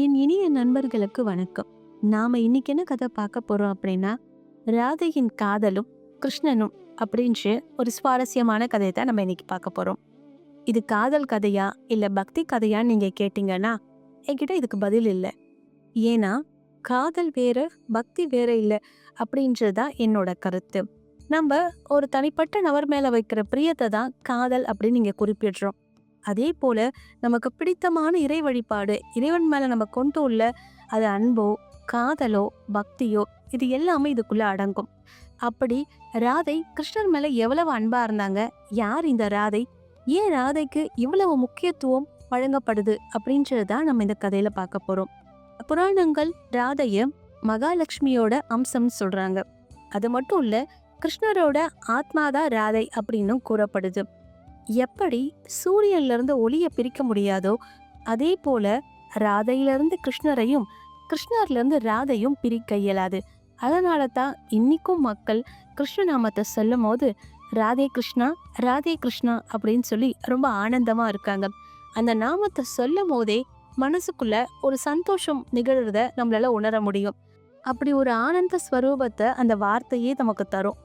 என் இனிய நண்பர்களுக்கு வணக்கம். நாம இன்னைக்கு என்ன கதை பார்க்க போறோம் அப்படின்னா ராதையின் காதலும் கிருஷ்ணனும் அப்படின்ற ஒரு சுவாரஸ்யமான கதையை தான் நம்ம இன்னைக்கு பார்க்க போறோம். இது காதல் கதையா இல்லை பக்தி கதையான்னு நீங்க கேட்டீங்கன்னா என்கிட்ட இதுக்கு பதில் இல்லை. ஏன்னா காதல் வேற பக்தி வேற இல்லை அப்படின்றது தான் என்னோட கருத்து. நம்ம ஒரு தனிப்பட்ட நபர் மேல வைக்கிற பிரியத்தை தான் காதல் அப்படின்னு நீங்க குறிப்பிடுறோம். அதே போல் நமக்கு பிடித்தமான இறை வழிபாடு இறைவன் மேலே நம்ம கொண்டு உள்ள அது அன்போ காதலோ பக்தியோ இது எல்லாமே இதுக்குள்ளே அடங்கும். அப்படி ராதை கிருஷ்ணர் மேலே எவ்வளவு அன்பாக இருந்தாங்க? யார் இந்த ராதை? ஏன் ராதைக்கு இவ்வளவு முக்கியத்துவம் வழங்கப்படுது? அப்படின்றது தான் நம்ம இந்த கதையில் பார்க்க போகிறோம் புராணங்கள் ராதையை மகாலட்சுமியோட அம்சம்னு சொல்கிறாங்க அது மட்டும் இல்லை கிருஷ்ணரோட ஆத்மாதான் ராதை அப்படின்னும் கூறப்படுது. எப்படி சூரியன்லேருந்து ஒளியை பிரிக்க முடியாதோ அதே போல ராதையிலிருந்து கிருஷ்ணரையும் கிருஷ்ணர்லேருந்து ராதையும் பிரிக்க இயலாது. அதனால தான் இன்னைக்கும் மக்கள் கிருஷ்ண நாமத்தை சொல்லும் போது ராதே கிருஷ்ணா ராதே கிருஷ்ணா அப்படின்னு சொல்லி ரொம்ப ஆனந்தமாக இருக்காங்க. அந்த நாமத்தை சொல்லும் போதே மனசுக்குள்ள ஒரு சந்தோஷம் நிகழ்கிறத நம்மளால உணர முடியும். அப்படி ஒரு ஆனந்த ஸ்வரூபத்தை அந்த வார்த்தையே நமக்கு தரும்.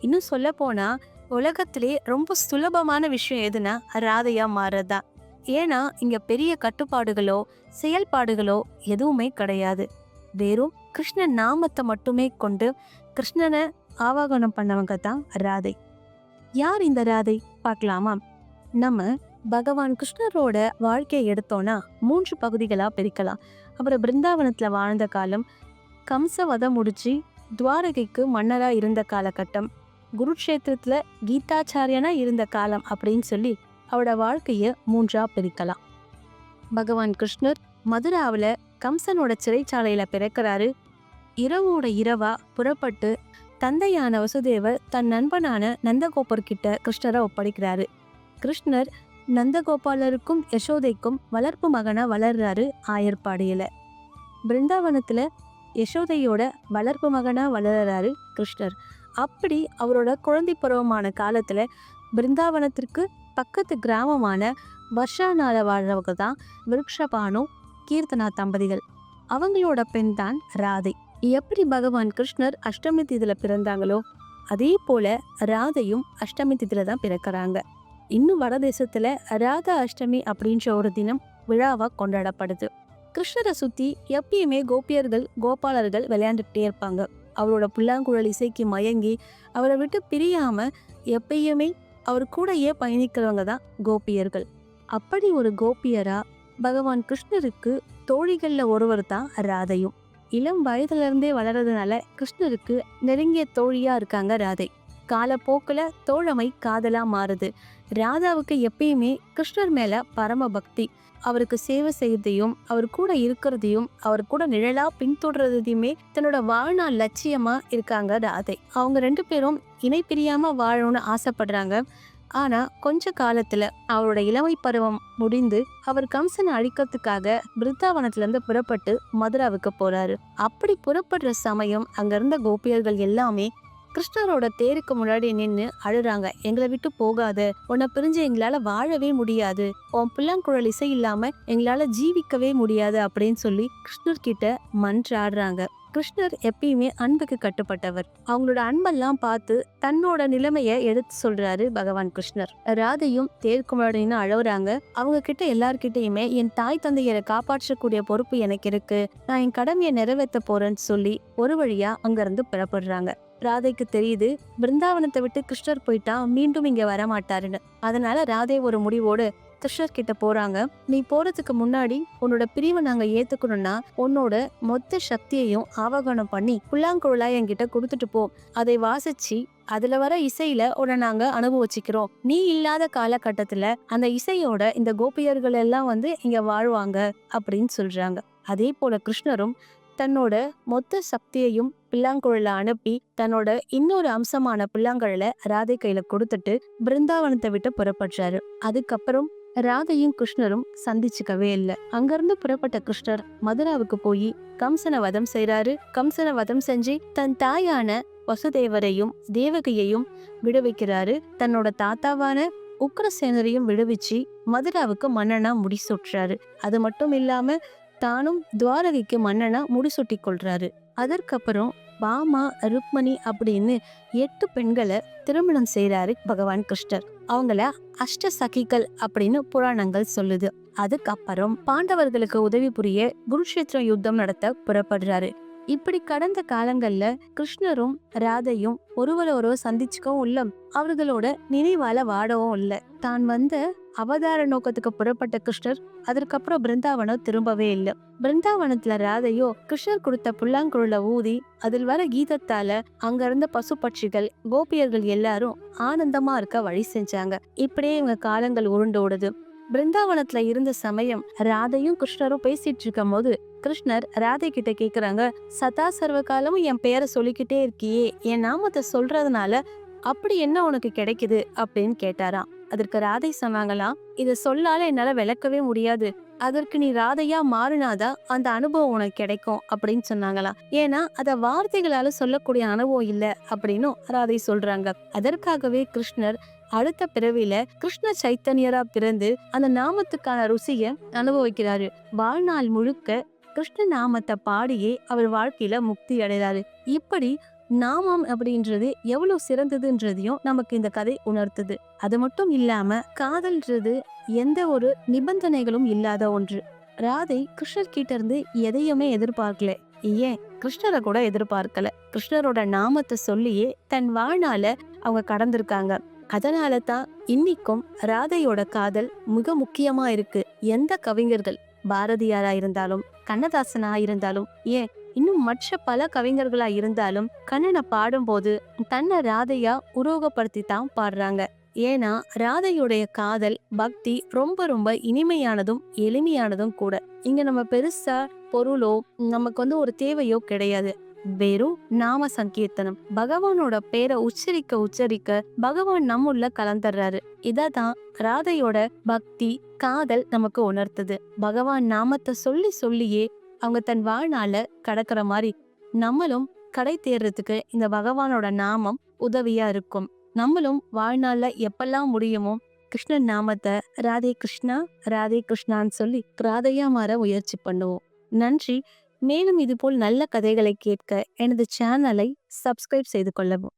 இன்னும் சொல்ல போனால் உலகத்திலே ரொம்ப சுலபமான விஷயம் எதுனா ராதையா மாறதுதான் ஏன்னா இங்க பெரிய கட்டுப்பாடுகளோ செயல்பாடுகளோ எதுவுமே கிடையாது. வெறும் கிருஷ்ண நாமத்தை மட்டுமே கொண்டு கிருஷ்ணனை ஆவாகனம் பண்ணவங்க தான் ராதை. யார் இந்த ராதை? பார்க்கலாமா? நம்ம பகவான் கிருஷ்ணரோட வாழ்க்கையை எடுத்தோம்னா மூன்று பகுதிகளா பிரிக்கலாம். அப்புறம் பிருந்தாவனத்துல வாழ்ந்த காலம் கம்சவதம் முடிச்சு துவாரகைக்கு மன்னரா இருந்த காலகட்டம் குருக்ஷேத்திரத்தில் கீதாச்சாரியனா இருந்த காலம் அப்படின்னு சொல்லி அவரோட வாழ்க்கையை மூன்றா பிரிக்கலாம். பகவான் கிருஷ்ணர் மதுராவில் கம்சனோட சிறைச்சாலையில் பிறக்கிறாரு. இரவோட இரவா புறப்பட்டு தந்தையான வசுதேவர் தன் நண்பனான நந்தகோபர் கிட்ட கிருஷ்ணரை ஒப்படைக்கிறாரு. கிருஷ்ணர் நந்தகோபாலருக்கும் யசோதைக்கும் வளர்ப்பு மகனாக வளர்றாரு ஆயர்பாடியில். பிருந்தாவனத்தில் யசோதையோட வளர்ப்பு மகனாக வளர்றாரு கிருஷ்ணர். அப்படி அவரோட குழந்தை பருவமான காலத்தில் பிருந்தாவனத்திற்கு பக்கத்து கிராமமான வர்ஷானால வாழ்றவங்க தான் விருக்ஷபானு கீர்த்தனா தம்பதிகள். அவங்களோட பெண் தான் ராதை. எப்படி பகவான் கிருஷ்ணர் அஷ்டமி திதியில் பிறந்தாங்களோ அதே போல ராதையும் அஷ்டமி திதியில தான் பிறக்கறாங்க. இன்னும் வடதேசத்தில் ராதா அஷ்டமி அப்படின்ற ஒரு தினம் விழாவாக கொண்டாடப்படுது. கிருஷ்ணரை சுற்றி எப்பயுமே கோபியர்கள் கோபாலர்கள் விளையாண்டுட்டே இருப்பாங்க. அவரோட புல்லாங்குழல் இசைக்கு மயங்கி அவரை விட்டு பிரியாமல் எப்பயுமே அவர் கூடயே பயணிக்கிறவங்க தான் கோபியர்கள். அப்படி ஒரு கோபியரா பகவான் கிருஷ்ணருக்கு தோழிகளில் ஒருவர் தான் ராதையும். இளம் வயதுலேருந்தே வளர்றதுனால கிருஷ்ணருக்கு நெருங்கிய தோழியாக இருக்காங்க ராதை. காலப்போக்கில் தோழமை காதலாக மாறுது. ராதாவுக்கு எப்பயுமே கிருஷ்ணர் மேலே பரம பக்தி. அவருக்கு சேவை செய்யறதையும் அவர் கூட இருக்கிறதையும் அவர் கூட நிழலா பின்தொடர்றதையுமே தன்னோட வாழ்நாள் லட்சியமா இருக்காங்க ராதை. அவங்க ரெண்டு பேரும் இணை பிரியாம வாழணும்னு ஆசைப்படுறாங்க. ஆனா கொஞ்ச காலத்துல அவரோட இளமை பருவம் முடிந்து அவர் கம்சனை அழிக்கிறதுக்காக பிருத்தாவனத்திலேருந்து புறப்பட்டு மதுராவுக்கு போறாரு. அப்படி புறப்படுற சமயம் அங்க இருந்த கோபியர்கள் எல்லாமே கிருஷ்ணரோட தேருக்கு முன்னாடி நின்று அழுறாங்க. எங்களை விட்டு போகாத. உன்னை பிரிஞ்சு எங்களால வாழவே முடியாது. உன் பிள்ளாங்குழல் இசை இல்லாம எங்களால ஜீவிக்கவே முடியாது அப்படின்னு சொல்லி கிருஷ்ணர் கிட்ட மன்றாடுறாங்க. கிருஷ்ணர் எப்பயுமே அன்புக்கு கட்டுப்பட்டவர். அவங்களோட அன்பெல்லாம் பார்த்து தன்னோட நிலைமைய எடுத்து சொல்றாரு பகவான் கிருஷ்ணர். ராதையும் தேருக்கு முன்னாடி அவங்க கிட்ட எல்லார்கிட்டயுமே என் தாய் தந்தையரை காப்பாற்றக்கூடிய பொறுப்பு எனக்கு இருக்கு. நான் என் கடமையை நிறைவேற்ற போறேன்னு சொல்லி ஒரு வழியா அங்கிருந்து புறப்படுறாங்க. ராதைக்கு தெரியுது பிருந்தாவனத்தை விட்டு கிருஷ்ணர் போயிட்டா மீண்டும் இங்க வரமாட்டாருன்னு. அதனால ராதை ஒரு முடிவோடு கிருஷ்ணர் கிட்ட போறாங்க. நீ போறதுக்கு முன்னாடி உன்னோட பிரிவை நாங்க ஏத்துக்கணும்னா உன்னோட மொத்த சக்தியையும் ஆவாகனம் பண்ணி புல்லாங்குழலா என்கிட்ட கொடுத்துட்டு போ. அதை வாசிச்சு அதுல வர இசையில உன நாங்க அனுபவிச்சுக்கிறோம். நீ இல்லாத காலகட்டத்துல அந்த இசையோட இந்த கோபியர்கள் எல்லாம் வந்து இங்க வாழ்வாங்க அப்படின்னு சொல்றாங்க. அதே போல கிருஷ்ணரும் தன்னோட மொத்த சக்தியையும் பில்லாங்குழல அனுப்பி தன்னோட இன்னொரு அம்சமான பில்லாங்குழல ராதை கையில கொடுத்துட்டு பிருந்தாவனத்தை விட்டு புறப்படுறாரு. அதுக்கப்புறம் ராதையும் கிருஷ்ணரும் சந்திச்சுக்கவே இல்லை. அங்கிருந்து புறப்பட்ட கிருஷ்ணர் மதுராவுக்கு போய் கம்சனை வதம் செய்கிறாரு கம்சனை வதம் செஞ்சு தன் தாயான வசுதேவரையும் தேவகியையும் விடுவிக்கிறாரு. தன்னோட தாத்தாவான உக்ரசேனரையும் விடுவிச்சு மதுராவுக்கு மன்னனா முடிசூட்டுறாரு. அது மட்டும் இல்லாம தானும் துவாரகைக்கு மன்னனா முடிசூட்டி கொள்றாரு. அதற்கப்புறம் பாமா ருக்மணி அப்படின்னு எட்டு பெண்களை திருமணம் செய்கிறாரு பகவான் கிருஷ்ணர். அவங்கள அஷ்ட சகிகள் அப்படின்னு புராணங்கள் சொல்லுது. அதுக்கப்புறம் பாண்டவர்களுக்கு உதவி புரிய குருஷேத்திர யுத்தம் நடத்த புறப்படுறாரு. இப்படி கடந்த காலங்கள்ல கிருஷ்ணரும் ராதையும் ஒருவரை ஒருவர் சந்திச்சுக்கவும் இல்ல. அவர்களோட நினைவால வாடவும் இல்ல. தான் வந்த அவதார நோக்கத்துக்கு புறப்பட்ட கிருஷ்ணர் அதற்கப்புறம் பிருந்தாவனம் திரும்பவே இல்லை. பிருந்தாவனத்துல ராதையோ கிருஷ்ணர் கொடுத்த புல்லாங்குழல ஊதி அதில் வர கீதத்தால அங்க இருந்த பசு பட்சிகள் கோபியர்கள் எல்லாரும் ஆனந்தமா இருக்க வழி செஞ்சாங்க. இப்படியே இவங்க காலங்கள் உருண்டு ஓடுது. பிருந்தாவனத்துல இருந்த சமயம் ராதையும் கிருஷ்ணரும் பேசிட்டு இருக்கும் போது கிருஷ்ணர் ராதை கிட்ட கேக்குறாங்க சதா சர்வ காலமும் என் பெயரை சொல்லிக்கிட்டே இருக்கியே என் நாமத்தை சொல்றதுனால அப்படி என்ன உனக்கு கிடைக்குது? அப்படின்னு கேட்டாராம். அதற்கு ராதை சொன்னாங்களாம் இத சொல்லால என்னால விளக்கவே முடியாது. அதற்கு நீ ராதையா மாறினாதான் அந்த அனுபவம் உனக்கு கிடைக்கும் அப்படின்னு சொன்னாங்களாம். ஏன்னா அத வார்த்தைகளால சொல்லக்கூடிய அனுபவம் இல்ல அப்படின்னும் ராதை சொல்றாங்க. அதற்காகவே கிருஷ்ணர் அடுத்த பிறவியில கிருஷ்ண சைத்தன்யரா பிறந்து அந்த நாமத்துக்கான ருசிய அனுபவிக்கிறாரு. வாழ்நாள் முழுக்க கிருஷ்ண நாமத்தை பாடியே அவர் வாழ்க்கையில முக்தி அடைகிறாரு. இப்படி நாமம் அப்படின்றது எவ்வளவு சிறந்ததுன்றதையும் நமக்கு இந்த கதை உணர்த்துது. அது மட்டும் இல்லாம காதல்ன்றது எந்த ஒரு நிபந்தனைகளும் இல்லாத ஒன்று. ராதை கிருஷ்ணர் கிட்ட இருந்து எதையுமே எதிர்பார்க்கல. ஏன்? கிருஷ்ணரை கூட எதிர்பார்க்கல. கிருஷ்ணரோட நாமத்தை சொல்லியே தன் வாழ்நாள அவங்க கடந்திருக்காங்க. அதனால தான் இன்னைக்கும் ராதையோட காதல் மிக முக்கியமா இருக்கு. எந்த கவிஞர்கள் பாரதியாரா இருந்தாலும் கண்ணதாசனா இருந்தாலும் ஏன் இன்னும் மற்ற பல கவிஞர்களா இருந்தாலும் கண்ணனை பாடும்போது தன்னை ராதையா உருவகப்படுத்தி தான் பாடுறாங்க. ஏன்னா ராதையுடைய காதல் பக்தி ரொம்ப ரொம்ப இனிமையானதும் எளிமையானதும் கூட. இங்க நம்ம பெருசா பொருளோ நமக்கு வந்து ஒரு தேவையோ கிடையாது. வெறும் நாம சங்கீர்த்தனம். பகவானோட பேரை உச்சரிக்க உச்சரிக்க பகவான் நம்முள்ள கலந்துடுறாரு இததான் ராதையோட பக்தி காதல் நமக்கு உணர்த்துது. பகவான் நாமத்தை சொல்லி சொல்லியே அவங்க தன் வாழ்நாள கடக்கிற மாதிரி நம்மளும் கடை தேர்றதுக்கு இந்த பகவானோட நாமம் உதவியா இருக்கும். நம்மளும் வாழ்நாள்ல எப்பெல்லாம் முடியுமோ கிருஷ்ணன் நாமத்தை ராதே கிருஷ்ணா ராதே கிருஷ்ணான்னு சொல்லி ராதையா மாற முயற்சி பண்ணுவோம். நன்றி. மேலும் இதுபோல் நல்ல கதைகளை கேட்க எனது சேனலை சப்ஸ்கிரைப் செய்து கொள்ளவும்.